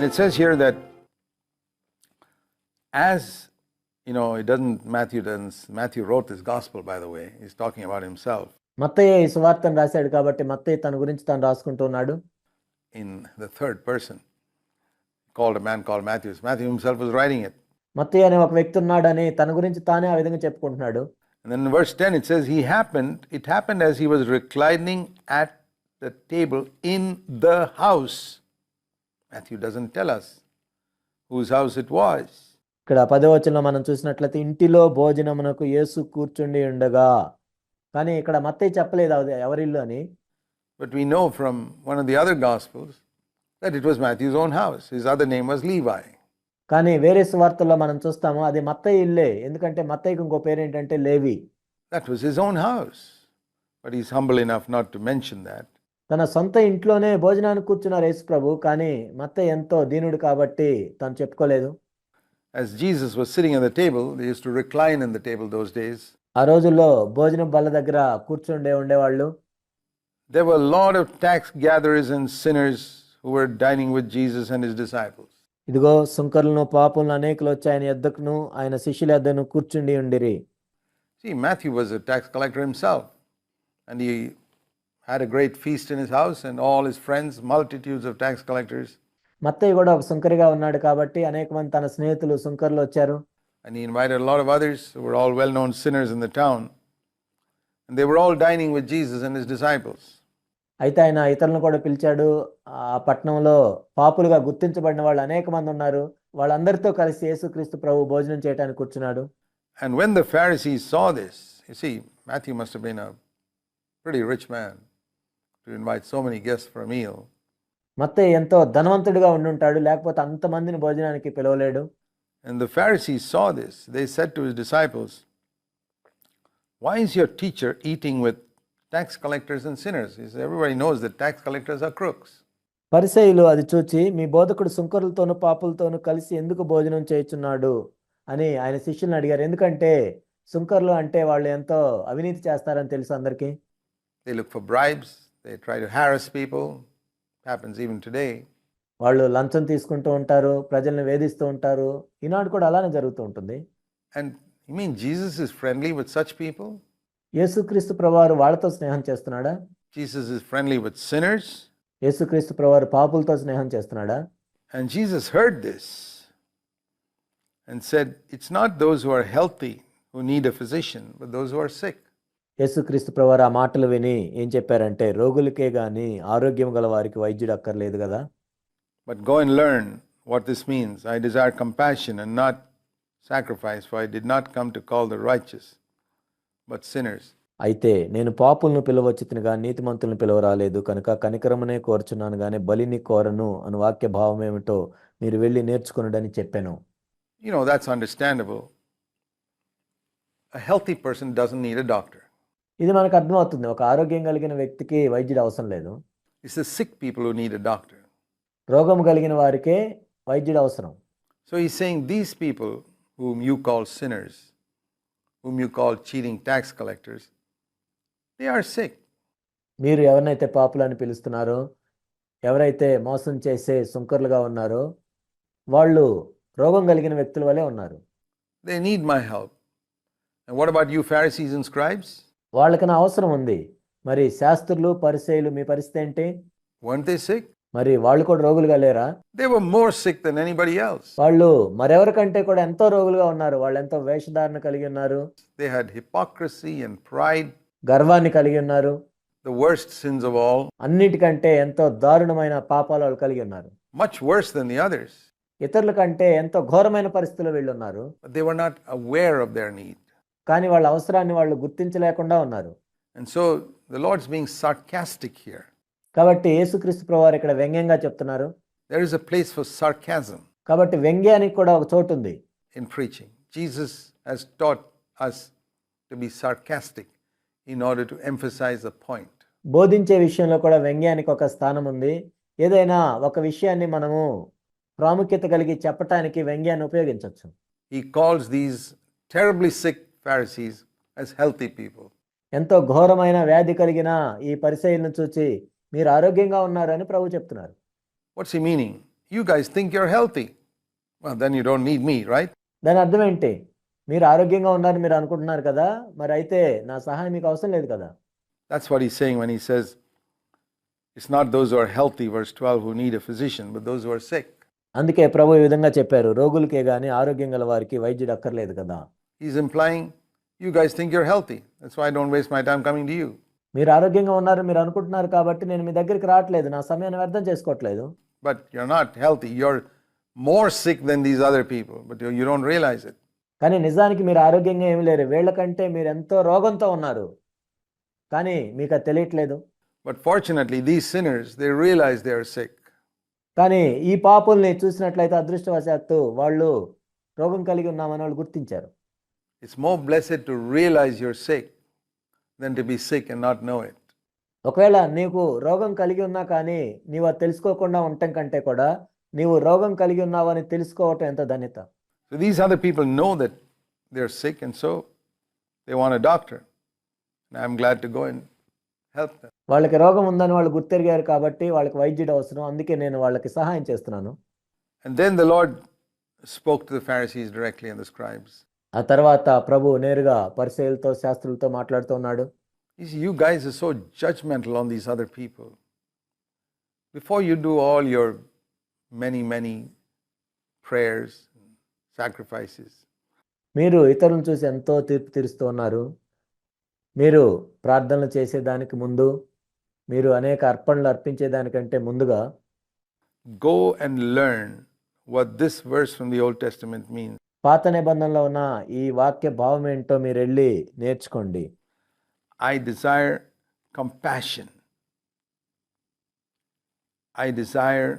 And it says here that as you know, it doesn't Matthew doesn't Matthew wrote this gospel by the way. He's talking about himself Mattayya ఈ సువార్తను రాశాడు కాబట్టి మత్తయ్య తన గురించి తాను రాసుకుంటూ ఉన్నాడు in the third person. Called a man called Matthew. Matthew himself was writing it. Mattayya అనే ఒక వ్యక్తి ఉన్నాడని తన గురించి తానే ఆ విధంగా చెప్పుకుంటున్నాడు And then in verse 10 it says, He happened, it happened as he was reclining at the table in the house. Matthew doesn't tell us whose house it was ఇక్కడ పదవచనంలో మనం చూసినట్లయితే ఇంటిలో భోజనమునకు యేసు కూర్చుండి ఉండగా. కానీ ఇక్కడ మత్తయ్య చెప్పలేదు అది ఎవరిల్లు అని. But we know from one of the other gospels that it was Matthew's own house his other name was Levi కానీ వేరే సువార్తల్లో మనం చూస్తాము అది మత్తయ్య ఇల్లే. ఎందుకంటే మత్తయ్యకి ఇంకో పేరు ఏంటంటే Levi. That was his own house but his humble enough not to mention that తన సొంత ఇంట్లోనే భోజనానికి కూర్చున్నారు యేసు ప్రభు కానీ మత్తయ్య ఎంతో దీనుడు కాబట్టి తను చెప్పుకోలేదు As Jesus was sitting at the table, they used to recline in the table those days. ఆ రోజుల్లో భోజనం బల్ల దగ్గర కూర్చుండే ఉండేవాళ్ళు There were a lot of tax gatherers and sinners who were dining with Jesus and his disciples. ఇదిగో సుంకరులను పాపులను అనేకులు వచ్చి ఆయన ఎద్దకును ఆయన శిష్యుల ఎద్దను కూర్చుండి ఉండిరి See, Matthew was a tax collector himself, and he had a great feast in his house, and all his friends, multitudes of tax collectors, Mattayya కూడా ఒక సుంకరిగా ఉన్నాడు కాబట్టి అనేక మంది తన స్నేహితులు సుంకర్లు వచ్చారు and he invited a lot of others who were all well known sinners in the town, and they were all dining with Jesus and his disciples. అయితే ఆయన ఇతరులను కూడా పిలిచాడు ఆ పట్టణంలో పాపులుగా గుర్తించబడిన వాళ్ళు అనేక మంది ఉన్నారు వాళ్ళందరితో కలిసి యేసుక్రీస్తు ప్రభు భోజనం చేయడానికి కూర్చున్నాడు And when the Pharisees saw this, you see, Matthew must have been a pretty rich man to invite so many guests for a meal. Mattayya ఎంతో ధనవంతుడిగా ఉండుంటాడు లేకపోతే అంతమందిని భోజనానికి పిలవలేడు And the Pharisees saw this. They said to his disciples, Why is your teacher eating with tax collectors and sinners? He said, Everybody knows that tax collectors are crooks. పరిసయులు అది చూచి మీ బోధకుడు సుంకరులతోనూ పాపులతోనూ కలిసి ఎందుకు భోజనం చేయుచున్నాడు అని ఆయన శిష్యులను అడిగారు ఎందుకంటే సుంకర్లు అంటే వాళ్ళు ఎంతో అవినీతి చేస్తారని తెలుసు అందరికీ They look for bribes, they try to harass people. happens even today. వాళ్ళు లంచం తీసుకుంటూ ఉంటారు ప్రజల్ని వేధిస్తూ ఉంటారు ఈనాడు కూడా అలానే జరుగుతూ ఉంటుంది And you mean Jesus is friendly with such people? యేసుక్రీస్తు ప్రభువారు వాళ్ళతో స్నేహం చేస్తున్నాడా Jesus is friendly with sinners? యేసుక్రీస్తు ప్రభువారు పాపులతో స్నేహం చేస్తున్నాడా And Jesus heard this and said, It's not those who are healthy who need a physician, but those who are sick. యేసుక్రీస్తు ప్రవారు ఆ మాటలు విని ఏం చెప్పారంటే రోగులకే కానీ ఆరోగ్యం గల వారికి వైద్యుడు అక్కర్లేదు కదా? But go and learn what this means I desire compassion and not sacrifice for I did not come to call the righteous but sinners అయితే నేను పాపులను పిలవచ్చుతనిగా నీతిమంతులను పిలవరాలేదు. కనుక కనికరమనే కోరుచున్నాను గానీ బలిని కోరను అని వాక్య భావం ఏమిటో మీరు వెళ్ళి నేర్చుకునడని చెప్పాను. You know that's understandable a healthy person doesn't need a doctor ఇది మనకు అర్థమవుతుంది. ఒక ఆరోగ్యం కలిగిన వ్యక్తికి వైద్యుడు అవసరం లేదు. It's sick people need doctor రోగం కలిగిన వారికే వైద్యుడు అవసరం. So he saying these people whom you call sinners whom you call cheating tax collectors they are sick మీరు ఎవరినైతే పాపులు అని పిలుస్తున్నారో ఎవరైతే మోసం చేసే సుంకర్లుగా ఉన్నారో వాళ్ళు రోగం కలిగిన వ్యక్తుల వలె ఉన్నారు. They need my help what about you Pharisees and scribes వాళ్ళకి నా అవసరం ఉంది. మరి శాస్త్రులు పరిచయులు మీ పరిస్థితి ఏంటి? Weren't they sick? మరి వాళ్ళు కూడా రోగులుగా లేరా? They were more sick than anybody else. వాళ్ళు మరెవరికంటే కూడా ఎంతో రోగులుగా ఉన్నారు. వాళ్ళు ఎంతో వేషధారణ కలిగి ఉన్నారు. They had hypocrisy and pride, గర్వాన్ని కలిగి ఉన్నారు. The worst sins of all, అన్నిటికంటే ఎంతో దారుణమైన పాపాలు వాళ్ళు కలిగి ఉన్నారు. Much worse than the others. ఇతరుల కంటే ఎంతో ఘోరమైన పరిస్థితుల్లో వీళ్ళు ఉన్నారు. But they were not aware of their need. కానీ వాళ్ళ అవసరాన్ని వాళ్ళు గుర్తించలేకుండా ఉన్నారు. So the Lord's being sarcastic here కాబట్టి యేసుక్రీస్తు ప్రభువారు ఇక్కడ వ్యంగ్యంగా చెప్తున్నారు. There is a place for sarcasm కాబట్టి వ్యంగ్యానికి కూడా ఒక చోటు ఉంది. In preaching Jesus has taught us to be sarcastic in order to emphasize the point బోధించే విషయంలో కూడా వ్యంగ్యానికి ఒక స్థానం ఉంది. ఏదైనా ఒక విషయాన్ని మనము ప్రాముఖ్యత కలిగి చెప్పడానికి వ్యంగ్యాన్ని ఉపయోగించవచ్చు. He calls these terribly sick Pharisees as healthy people ఎంతో ఘోరమైన వ్యాధి కలిగిన ఈ పరిసయ్యను చూచి మీరు ఆరోగ్యంగా ఉన్నారని ప్రభు చెప్తున్నారు. What's you meaning you guys think your healthy then you don't need me right దాని అర్థం ఏంటి? మీరు ఆరోగ్యంగా ఉన్నారని మీరు అనుకుంటున్నారు కదా మరి అయితే నా సహాయం మీకు అవసరం లేదు కదా? That's what he saying when he says it's not those who are healthy verse 12 who need a physician but those who are sick అందుకే ప్రభు ఈ విధంగా చెప్పారు రోగులకే గాని ఆరోగ్యంగల వారికి వైద్యుడు అక్కర్లేదు కదా. He's implying you guys think you're healthy I don't waste my time coming to you మీరు ఆరోగ్యంగా ఉన్నారు మీరు అనుకుంటున్నారు కాబట్టి నేను మీ దగ్గరికి రావట్లేదు. నా సమయాన్ని వ్యర్థం చేసుకోవట్లేదు. But you're not healthy you're more sick then these other people but you you don't realize it కానీ నిజానికి మీరు ఆరోగ్యంగా ఏమి లేరు. వీళ్ళ కంటే మీరు ఎంతో రోగంతో ఉన్నారు. కానీ మీకు అది తెలియట్లేదు. But fortunately these sinners they realize they are sick కానీ ఈ పాపుల్ని చూసినట్లయితే అదృష్టవశాత్తు వాళ్ళు రోగం కలిగి ఉన్నామని వాళ్ళు గుర్తించారు. It's more blessed to realize you're sick than to be sick and not know it. ఒకవేళ నీకు రోగం కలిగి ఉన్నా కానీ నీవు అది తెలుసుకోకుండా ఉండటం కంటే కూడా నీవు రోగం కలిగి ఉన్నావని తెలుసుకోవటం ఎంత ధన్యత So these other people know that they're sick and so they want a doctor. And I'm glad to go and help them. వాళ్ళకి రోగం ఉందని వాళ్ళు గుర్తెరిగారు కాబట్టి వాళ్ళకి వైద్యుడు అవసరం అందుకే నేను వాళ్ళకి సహాయం చేస్తున్నాను And then the Lord spoke to the Pharisees directly and the scribes. ఆ తర్వాత ప్రభు నేరుగా పరిచయులతో శాస్త్రులతో మాట్లాడుతూ ఉన్నాడు are so judgmental on these other people. Before you do all your many, many prayers, and sacrifices, మీరు ఇతరులను చూసి ఎంతో తీర్పు తీరుస్తూ ఉన్నారు మీరు ప్రార్థనలు చేసేదానికి ముందు మీరు అనేక అర్పణలు అర్పించేదానికంటే ముందుగా go and learn what this verse from the Old Testament means. పాత నిబంధనలో ఉన్న ఈ వాక్య భావం ఏంటో మీరు వెళ్ళి నేర్చుకోండి. I desire compassion I desire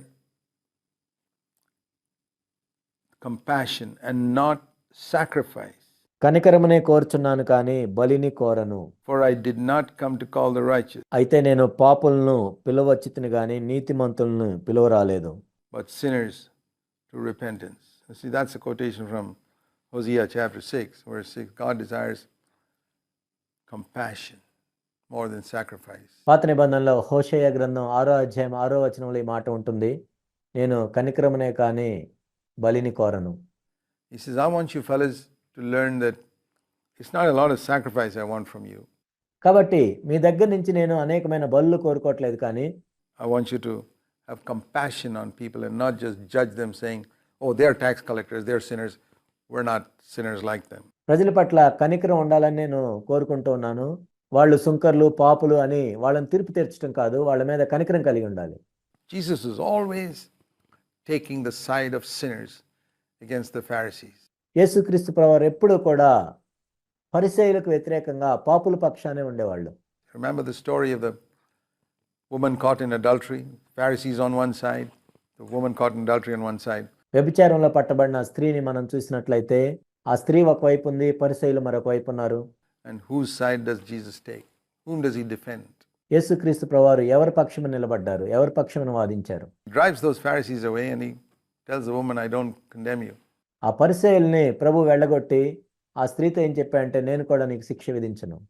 compassion and not sacrifice కనికరమనే కోరుచున్నాను కానీ బలిని కోరను. For I did not come to call the right అయితే నేను పాపులను పిలవచ్చితిని గాని నీతిమంతులను పిలవరాలేదు. But sinners to repentance You see, that's a quotation from Hosea chapter 6, verse 6. God desires compassion more than sacrifice. పాత నిబంధనలో హోషేయ గ్రంథం ఆరో అధ్యాయం ఆరో వచనంలో ఈ మాట ఉంటుంది నేను కనికరమునే కానీ బలిని కోరను He says, I want you fellas to learn that it's not a lot of sacrifice I want from you. కాబట్టి మీ దగ్గర నుంచి నేను అనేకమైన బలులు కోరుకోవట్లేదు కానీ I want you to have compassion on people and not just judge them saying, oh, they're tax collectors, they're sinners. We're not sinners like them. ప్రజల పట్ల కనికరం ఉండాలని నేను కోరుకుంటూ ఉన్నాను వాళ్ళు సుంకర్లు పాపులు అని వాళ్ళని తీర్పు తీర్చడం కాదు వాళ్ళ మీద కనికరం కలిగి ఉండాలి Jesus is always taking the side of sinners against the Pharisees. యేసుక్రీస్తు ప్రవారు ఎప్పుడూ కూడా పరిచయులకు వ్యతిరేకంగా పాపుల పక్షానే ఉండేవాళ్ళు Remember the story of the woman caught in adultery? Pharisees on one side, the woman caught in adultery on one side. వ్యభిచారంలో పట్టబడిన స్త్రీని మనం చూసినట్లయితే ఆ స్త్రీ ఒకవైపు ఉంది పరిశైలు మరొక వైపు ఉన్నారు. And who side does Jesus take whom does he defend యేసుక్రీస్తు ప్రవారు ఎవరి పక్షమున నిలబడ్డారు? ఎవరి పక్షమున వాదించారు? డ్రైవ్స్ దోస్ ఫారిసీస్ అవే అని tells the I don't condemn you ఆ పరిసయల్ని ప్రభు వెళ్ళగొట్టి ఆ స్త్రీతో ఏం చెప్పాడంటే నేను కూడా శిక్ష విధించను.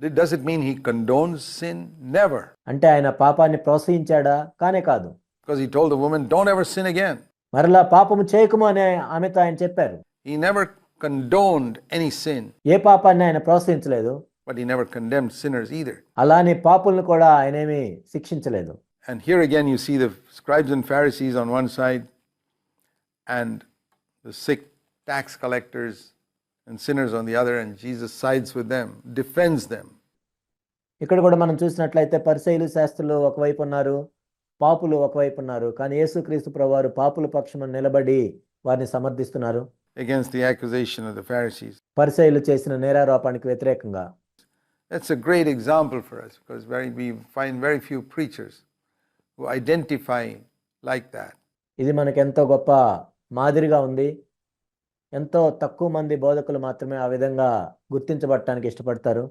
Did does it mean he condones sin never అంటే ఆయన పాపాన్ని ప్రోత్సహించాడా? కానే కాదు. Because he told the woman don't ever sin again మరలా పాపము చేయకము అని ఆమెతో ఆయన చెప్పారు. He never condoned any sin ఏ పాపాన్ని ఆయన ప్రోత్సహించలేదు. But he never condemned sinners either అలానే పాపులను కూడా ఆయన ఏమీ శిక్షించలేదు. And here again you see the scribes and Pharisees on one side and the sick tax collectors and sinners on the other and Jesus sides with them defends them ఇక్కడ కూడా మనం చూసినట్లయితే పరిశైలు శాస్త్రులు ఒకవైపు ఉన్నారు. పాపులు ఒకవైపు ఉన్నారు. కానీ యేసుక్రీస్తు ప్రభువారు పాపుల పక్షం నిలబడి వారిని సమర్థిస్తున్నారు. Against the accusation of the చేసిన నేరారోపణకు వ్యతిరేకంగా. That's a great example for us because very we find very few preachers who identify like that. ఇది మనకు ఎంతో గొప్ప మాదిరిగా ఉంది. ఎంతో తక్కువ మంది బోధకులు మాత్రమే ఆ విధంగా గుర్తించబడటానికి ఇష్టపడతారు.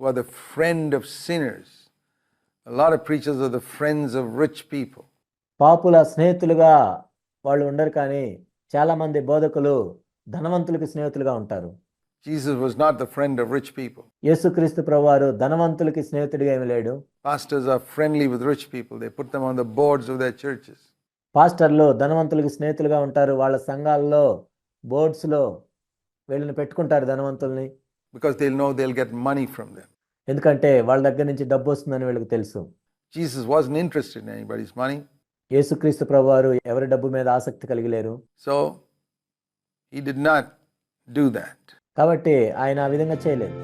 Were the friend of sinners A lot of preachers are the friends of rich people. పాపుల స్నేహితులుగా వాళ్ళు ఉండరు కానీ చాలా మంది బోధకులు ధనవంతులకి స్నేహితులుగా ఉంటారు Jesus was not the friend of rich people. యేసుక్రీస్తు ప్రభువారు ధనవంతులకి స్నేహితుడిగా ఏమి లేడు Pastors are friendly with rich people. They put them on the boards of their churches. పాస్టర్లు ధనవంతులకి స్నేహితులుగా ఉంటారు వాళ్ళ సంఘాల్లో బోర్డ్స్లో వీళ్ళని పెట్టుకుంటారు ధనవంతుల్ని because they'll know they'll get money from them. ఎందుకంటే వాళ్ళ దగ్గర నుంచి డబ్బు వస్తుందని వీళ్ళకి తెలుసు. Jesus wasn't interested in anybody's money, యేసుక్రీస్తు ప్రభువారు ఎవరి డబ్బు మీద ఆసక్తి కలిగి లేరు so he did not do that. కాబట్టి ఆయన ఆ విధంగా చేయలేదు.